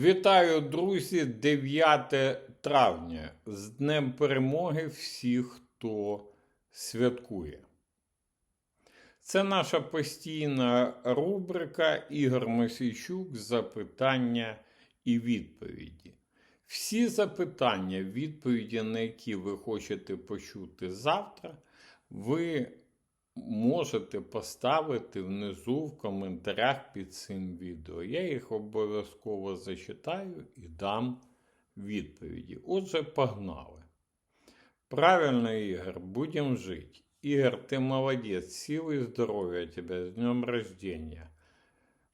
Вітаю, друзі! 9 травня. З Днем Перемоги всіх, хто святкує. Це наша постійна рубрика Ігор Мосійчук Запитання і відповіді. Всі запитання, відповіді, на які ви хочете почути завтра, ви можете поставити внизу в коментарях під цим відео. Я їх обов'язково зачитаю і дам відповіді. Отже, погнали. Правильно, Ігор, будемо жити. Ігор, ти молодець, сил і здоров'я тебе, з днем рождения.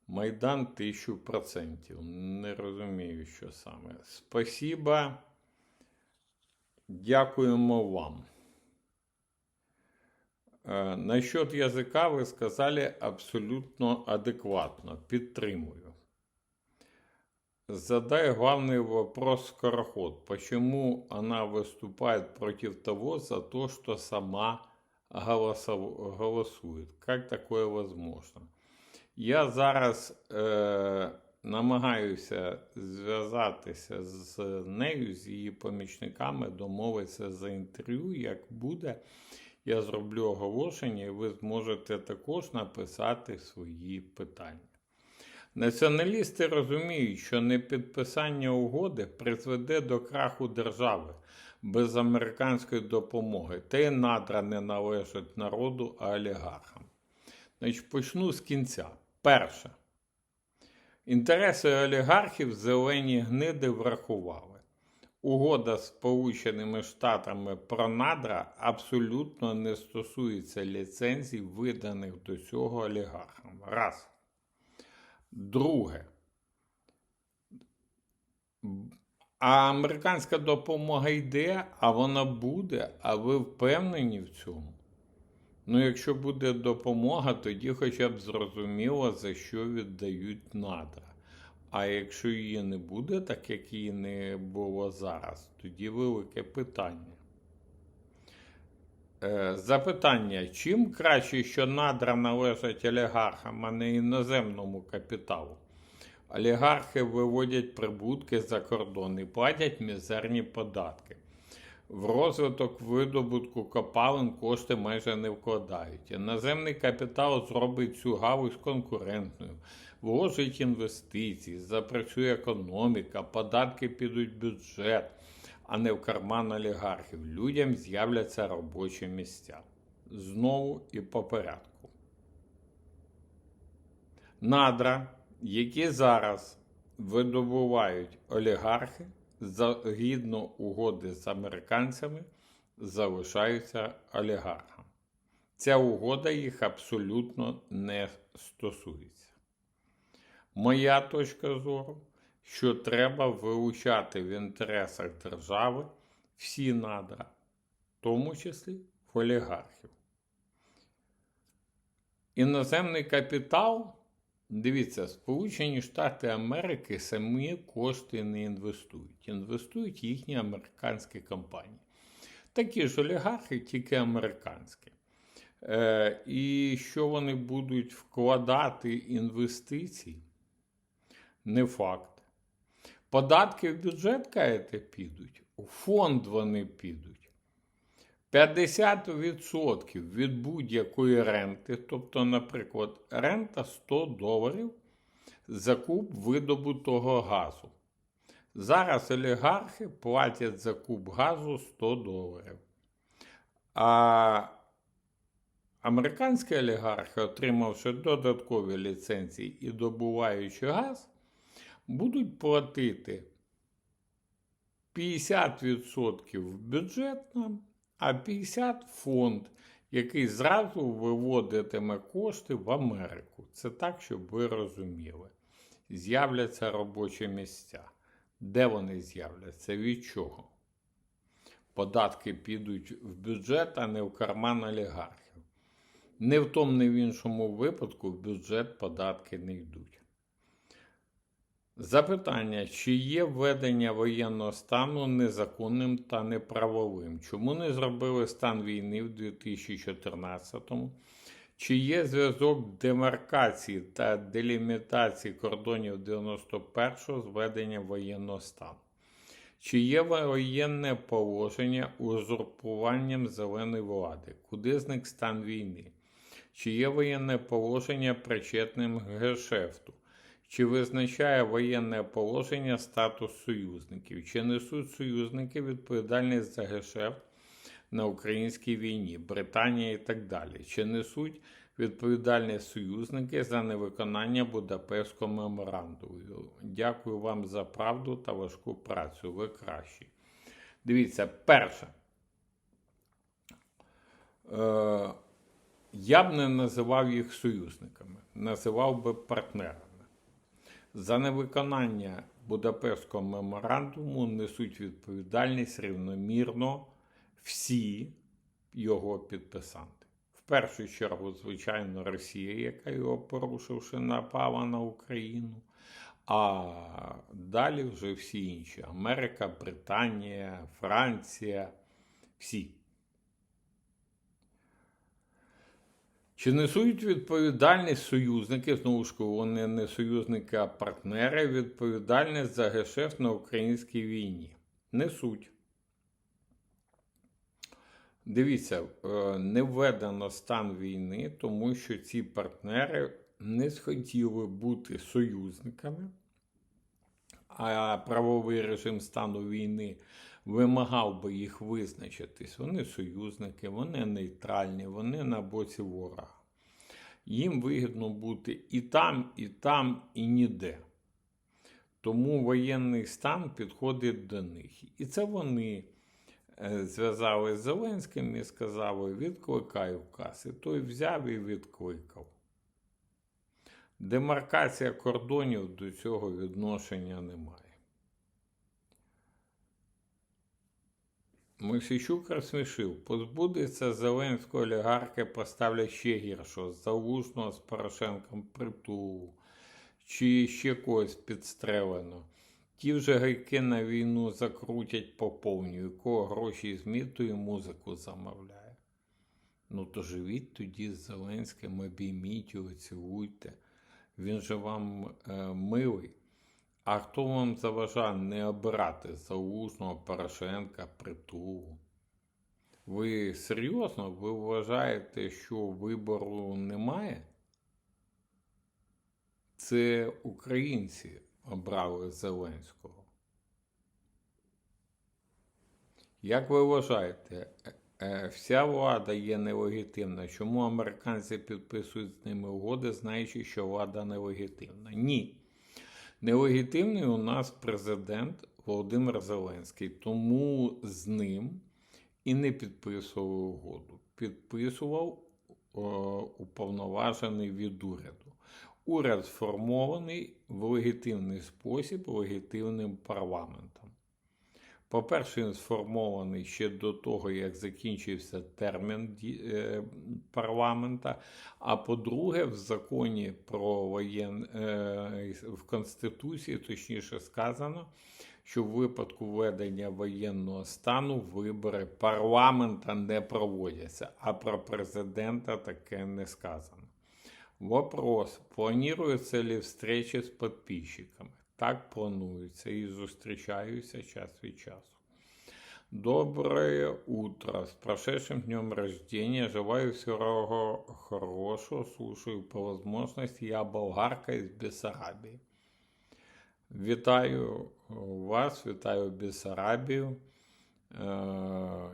Майдан тисячу процентів. Не розумію, що саме. Спасибо. Дякуємо вам. Э, Насчет языка вы сказали абсолютно адекватно. Підтримую. Задай главный вопрос Скороход. Почему она выступает против того за то, что сама голосов- голосует? Как такое возможно? Я зараз е, намагаюся зв'язатися з нею, з її помічниками, домовитися за інтерв'ю, як буде я зроблю оголошення, і ви зможете також написати свої питання. Націоналісти розуміють, що непідписання угоди призведе до краху держави без американської допомоги, та й надра не належать народу, а олігархам. Значить, почну з кінця. Перше. Інтереси олігархів зелені гниди врахували. Угода з Сполученими Штатами про надра абсолютно не стосується ліцензій, виданих до цього олігархам. Раз. Друге. А американська допомога йде, а вона буде, а ви впевнені в цьому? Ну, якщо буде допомога, тоді хоча б зрозуміло, за що віддають надра. А якщо її не буде, так як її не було зараз, тоді велике питання. Е, Запитання: чим краще, що надра належать олігархам, а не іноземному капіталу? Олігархи виводять прибутки за кордон і платять мізерні податки. В розвиток видобутку копалин кошти майже не вкладають. Іноземний капітал зробить цю галузь конкурентною, вложить інвестиції, запрацює економіка, податки підуть в бюджет, а не в карман олігархів. Людям з'являться робочі місця. Знову і по порядку. Надра, які зараз видобувають олігархи, згідно угоди з американцями, залишаються олігархам. Ця угода їх абсолютно не стосується. Моя точка зору, що треба вилучати в інтересах держави всі надра, в тому числі олігархів. Іноземний капітал. Дивіться, Сполучені Штати Америки самі кошти не інвестують. Інвестують їхні американські компанії. Такі ж олігархи, тільки американські. Е, І що вони будуть вкладати інвестиції? Не факт. Податки в бюджет, кажете, підуть, у фонд вони підуть. 50% від будь-якої ренти, тобто, наприклад, рента 100 доларів за куб видобутого газу. Зараз олігархи платять за куб газу 100 доларів. А американські олігархи, отримавши додаткові ліцензії і добуваючи газ, будуть платити 50% в бюджет а 50 фонд, який зразу виводитиме кошти в Америку. Це так, щоб ви розуміли. З'являться робочі місця. Де вони з'являться? Від чого? Податки підуть в бюджет, а не в карман олігархів. Не в тому, не в іншому випадку в бюджет податки не йдуть. Запитання, чи є введення воєнного стану незаконним та неправовим? Чому не зробили стан війни в 2014-му? Чи є зв'язок демаркації та делімітації кордонів 91-го з введенням воєнного стану? Чи є воєнне положення узурпуванням зеленої влади? Куди зник стан війни? Чи є воєнне положення причетним гешефту? Чи визначає воєнне положення статус союзників? Чи несуть союзники відповідальність за гешефт на українській війні, Британія і так далі? Чи несуть відповідальність союзники за невиконання Будапештського меморандуму? Дякую вам за правду та важку працю. Ви кращі. Дивіться, перше. Е, я б не називав їх союзниками, називав би партнерами. За невиконання Будапештського меморандуму несуть відповідальність рівномірно всі його підписанти. В першу чергу, звичайно, Росія, яка його порушивши, напала на Україну. А далі вже всі інші: Америка, Британія, Франція, всі. Чи несуть відповідальність союзники, знову ж вони не союзники, а партнери, відповідальність за гешефт на українській війні? Несуть. Дивіться, е, не введено стан війни, тому що ці партнери не схотіли бути союзниками, а правовий режим стану війни вимагав би їх визначитись. Вони союзники, вони нейтральні, вони на боці ворога. Їм вигідно бути і там, і там, і ніде. Тому воєнний стан підходить до них. І це вони е, зв'язали з Зеленським і сказали: відкликай указ. І той взяв і відкликав. Демаркація кордонів до цього відношення немає. Мосійчук розсмішив, позбудеться Зеленського олігархи поставлять ще гіршого, залужного з Порошенком притулу, чи ще когось підстрелено. Ті вже гайки на війну закрутять по повню, кого гроші зміту і музику замовляє. Ну, то живіть тоді з Зеленським, обійміть його, цілуйте. Він же вам е, милий. А хто вам заважає не обирати Залужного Порошенка притулу? Ви серйозно ви вважаєте, що вибору немає? Це українці обрали Зеленського. Як ви вважаєте, е, е, вся влада є нелегітимна? Чому американці підписують з ними угоди, знаючи, що влада нелегітимна? Ні. Нелегітимний у нас президент Володимир Зеленський, тому з ним і не підписував угоду. Підписував о, уповноважений від уряду. Уряд сформований в легітимний спосіб легітимним парламентом. По-перше, він сформований ще до того, як закінчився термін е, парламента. А по-друге, в законі про воєн е, в Конституції, точніше сказано, що в випадку введення воєнного стану вибори парламента не проводяться, а про президента таке не сказано. Вопрос: планується ли встречи з підписчиками? Так планується і зустрічаюся час від часу. Доброе утро. С прошедшим днем рождения. Желаю всего хорошего. Слушаю по возможности. Я болгарка із Бессарабії. Вітаю вас, вітаю Бессарабію.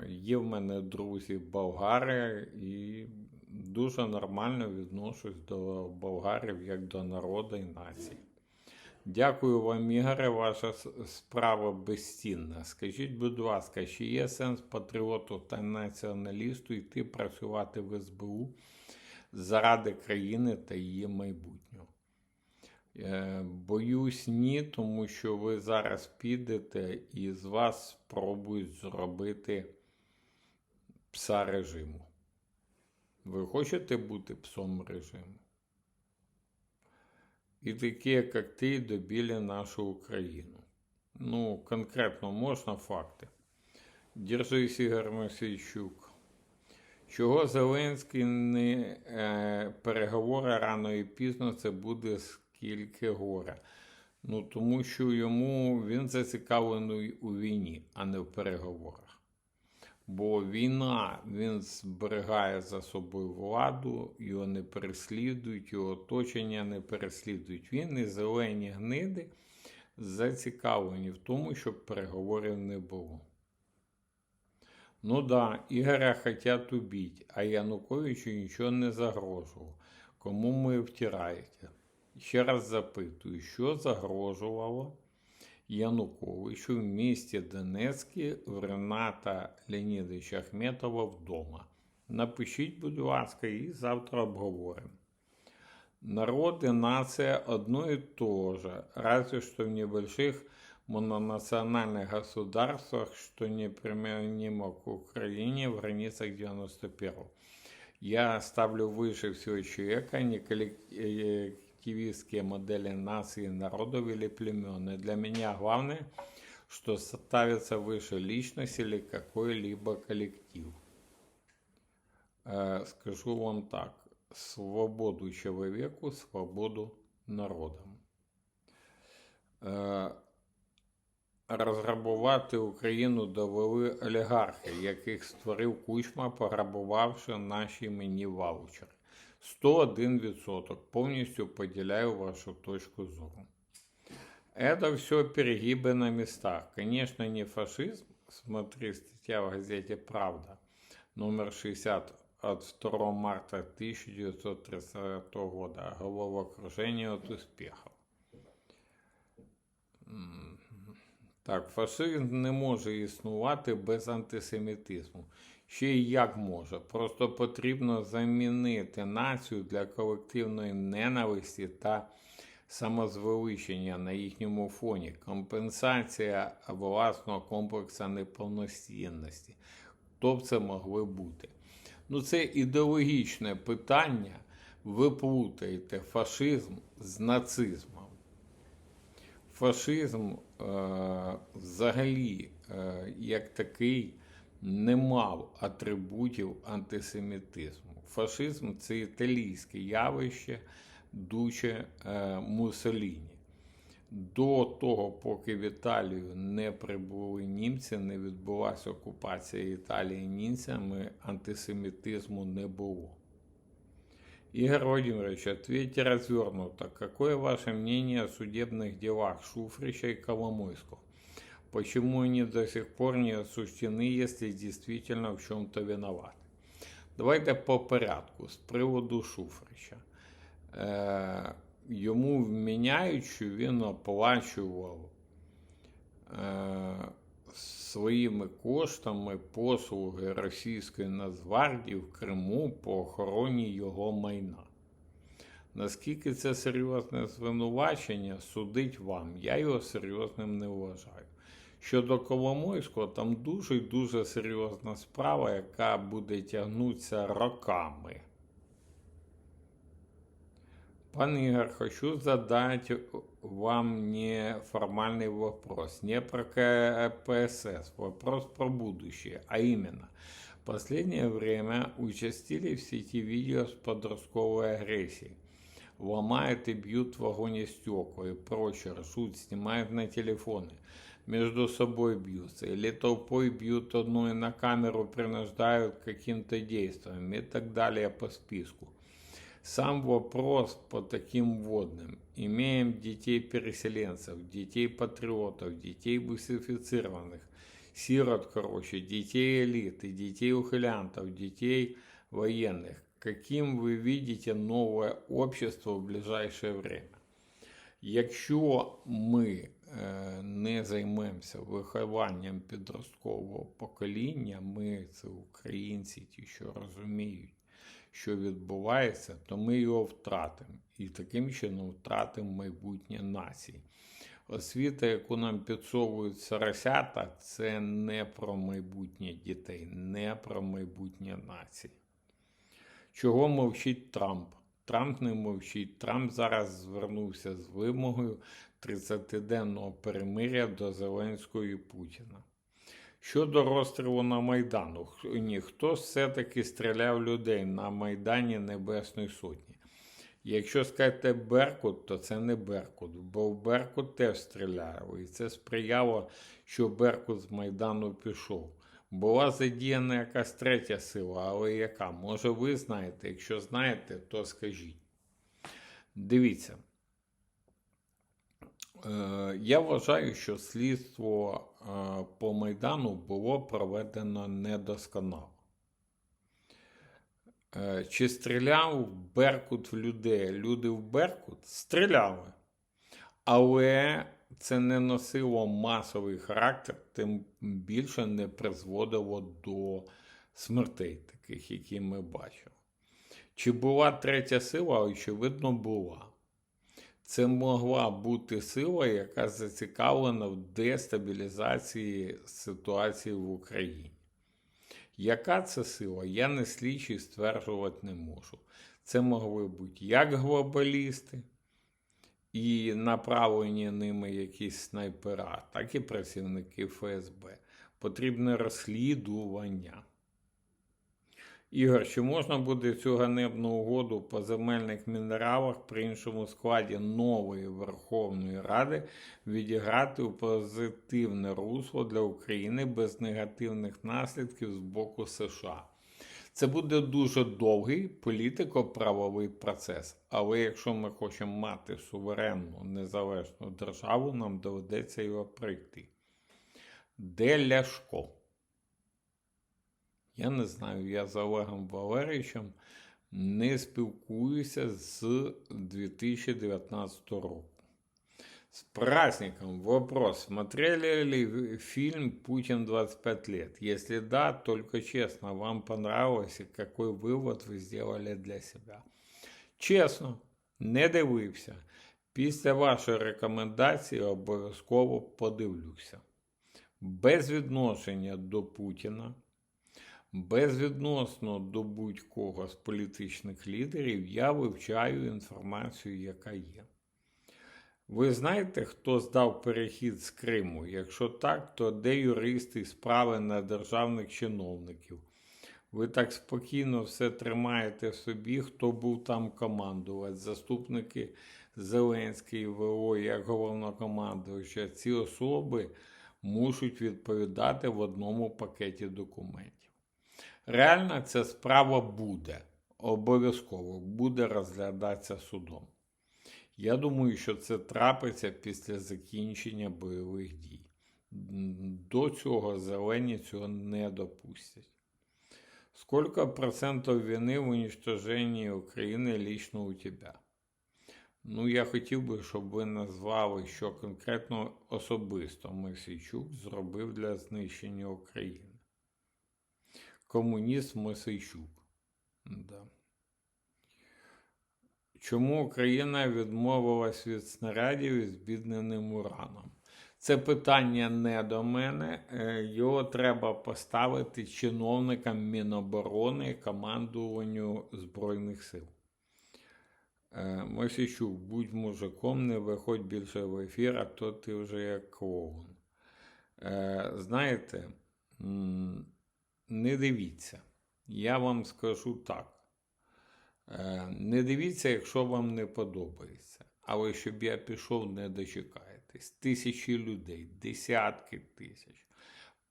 Є в мене друзі болгари і дуже нормально відношусь до болгарів як до народу і нації. Дякую вам, Ігоре, ваша справа безцінна. Скажіть, будь ласка, чи є сенс патріоту та націоналісту йти працювати в СБУ заради країни та її майбутнього? Е, боюсь, ні, тому що ви зараз підете і з вас спробують зробити пса режиму. Ви хочете бути псом режиму? І такі, як ти, добили нашу Україну. Ну, конкретно можна факти. Держись, Ігор Масійчук. Чого Зеленський не е, переговори рано і пізно це буде скільки горя. Ну, тому що йому він зацікавлений у війні, а не в переговорах. Бо війна він зберігає за собою владу, його не переслідують, його оточення не переслідують. Він і зелені гниди зацікавлені в тому, щоб переговорів не було. Ну да, Ігоря хотят убить, а Януковичу нічого не загрожувало. Кому ви втираєте? Ще раз запитую, що загрожувало Януковичу в місті Донецьке в Рената Леонідовича Ахметова вдома? Напишіть, будь ласка, і завтра обговоримо. Народ и нация одно и то же, разве что в небольших мононациональных государствах, что неприменимо к Украине в границах 91-го. Я ставлю выше всего человека, не коллективистские модели нации, народов или племен. И для меня главное, что ставится выше личность или какой-либо коллектив. Э, Скажу вам так свободу человеку, свободу народам. Е, Розграбувати Україну довели олігархи, яких створив Кучма, пограбувавши наші мені ваучери. 101%. Повністю поділяю вашу точку зору. Это все перегибы на местах. Конечно, не фашизм. Смотри, статья в газете «Правда», номер 60 от 2 марта 1930 года. Головокружение от успехов. Так, фашизм не може існувати без антисемітизму. Ще й як може. Просто потрібно замінити націю для колективної ненависті та самозвеличення на їхньому фоні, компенсація власного комплексу неповноцінності. Хто б це могли бути? Ну, це ідеологічне питання. Ви плутаєте фашизм з нацизмом. Фашизм е, взагалі, е, як такий, не мав атрибутів антисемітизму. Фашизм це італійське явище Дуче е, Муссоліні. До того, поки в Італію не прибули німці, не відбулася окупація Італії німцями, антисемітизму не було. Игорь Владимирович, ответьте развернуто. Какое ваше мнение о судебных делах Шуфрича и Коломойского? Почему они до сих пор не осуждены, если действительно в чем-то виноваты? Давайте по порядку з приводу Шуфрича. Е, йому вміняють, що він оплачував е, своїми коштами послуги російської Нацгвардії в Криму по охороні його майна. Наскільки це серйозне звинувачення, судить вам. Я його серйозним не вважаю. Щодо Коломойського, там дуже дуже серйозна справа, яка буде тягнутися роками. Пан Игорь, хочу задать вам неформальный вопрос, не про КПСС, вопрос про будущее, а именно, в последнее время участили в сети видео с подростковой агрессией. Ломают и бьют в вагоне стекла и прочее, ржут, снимают на телефоны, между собой бьются, или толпой бьют одной на камеру, принуждают каким-то действиям и так далее по списку. Сам вопрос по таким водным. Имеем детей-переселенцев, детей-патриотов, детей бусифицированных, сирот, короче, детей элиты, детей-ухилянтов, детей военных. Каким ви видите нове общество в ближайшее время? Якщо ми не займемося вихованням підросткового покоління, ми це українці, ті, що розуміють, що відбувається, то ми його втратимо. І таким чином втратимо майбутнє нації. Освіта, яку нам підсовують соросята, це не про майбутнє дітей, не про майбутнє нації. Чого мовчить Трамп? Трамп не мовчить. Трамп зараз звернувся з вимогою 30-денного перемиря до Зеленського і Путіна. Щодо розстрілу на Майдану, х- ні, хто все-таки стріляв людей на Майдані Небесної Сотні? Якщо скажете Беркут, то це не Беркут, бо в Беркут теж стріляли. І це сприяло, що Беркут з Майдану пішов. Була задіяна якась третя сила, але яка? Може, ви знаєте? Якщо знаєте, то скажіть. Дивіться. Е, Я вважаю, що слідство е, по Майдану було проведено недосконало. Е, Чи стріляв Беркут в людей? Люди в Беркут стріляли. Але це не носило масовий характер, тим більше не призводило до смертей, таких, які ми бачили. Чи була третя сила? Очевидно, була. Це могла бути сила, яка зацікавлена в дестабілізації ситуації в Україні. Яка це сила? Я не слідчий стверджувати не можу. Це могли бути як глобалісти і направлені ними якісь снайпера, так і працівники ФСБ. Потрібне розслідування. Ігор, чи можна буде цю ганебну угоду по земельних мінералах при іншому складі нової Верховної Ради відіграти у позитивне русло для України без негативних наслідків з боку США? Це буде дуже довгий політико-правовий процес. Але якщо ми хочемо мати суверенну незалежну державу, нам доведеться його пройти. Де Ляшко? Я не знаю, я з Олегом Валерійовичем не спілкуюся з 2019 року. С праздником. Вопрос. Смотрели ли вы фильм «Путин 25 лет»? Если да, только честно, вам понравилось и какой вывод ви сделали для себя? Чесно, не дивився. Після вашої рекомендації обов'язково подивлюся. Без відношення до Путіна, безвідносно до будь-кого з політичних лідерів, я вивчаю інформацію, яка є. Ви знаєте, хто здав перехід з Криму? Якщо так, то де юристи і справи на державних чиновників? Ви так спокійно все тримаєте в собі, хто був там командувати, заступники Зеленський, ВО, як головнокомандуюча. Ці особи мушуть відповідати в одному пакеті документів. Реально, ця справа буде, обов'язково буде розглядатися судом. Я думаю, що це трапиться після закінчення бойових дій. До цього зелені цього не допустять. Сколько процентов вины в уничтожении України лично у тебя? Ну, я хотів би, щоб ви назвали, що конкретно особисто Мосійчук зробив для знищення України. Комуніст Мосійчук. Да. Чому Україна відмовилась від снарядів із збідненим ураном? Це питання не до мене. Е, Його треба поставити чиновникам Міноборони командуванню Збройних сил. Е, Мосійчук, будь мужиком, не виходь більше в ефір, а то ти вже як клоун. Е, Знаєте, не дивіться. Я вам скажу так. Е, Не дивіться, якщо вам не подобається. Але щоб я пішов, не дочекаєтесь. Тисячі людей, десятки тисяч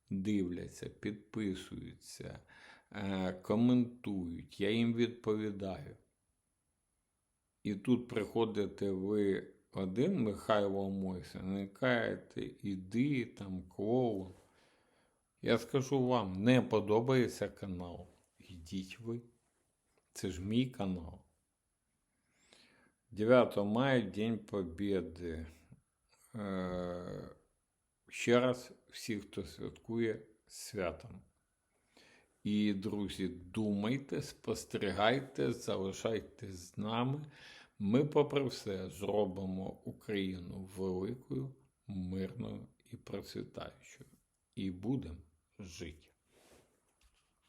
дивляться, підписуються, е, коментують. Я їм відповідаю. І тут приходите ви один, Михайло Мойсин, і кажете, іди там клоун. Я скажу вам, не подобається канал. Йдіть ви. Це ж мій канал. 9 мая День Побєди. Е, Ще раз всіх, хто святкує святом. І, друзі, думайте, спостерігайте, залишайтесь з нами. Ми, попри все, зробимо Україну великою, мирною і процвітаючою. І будемо жити.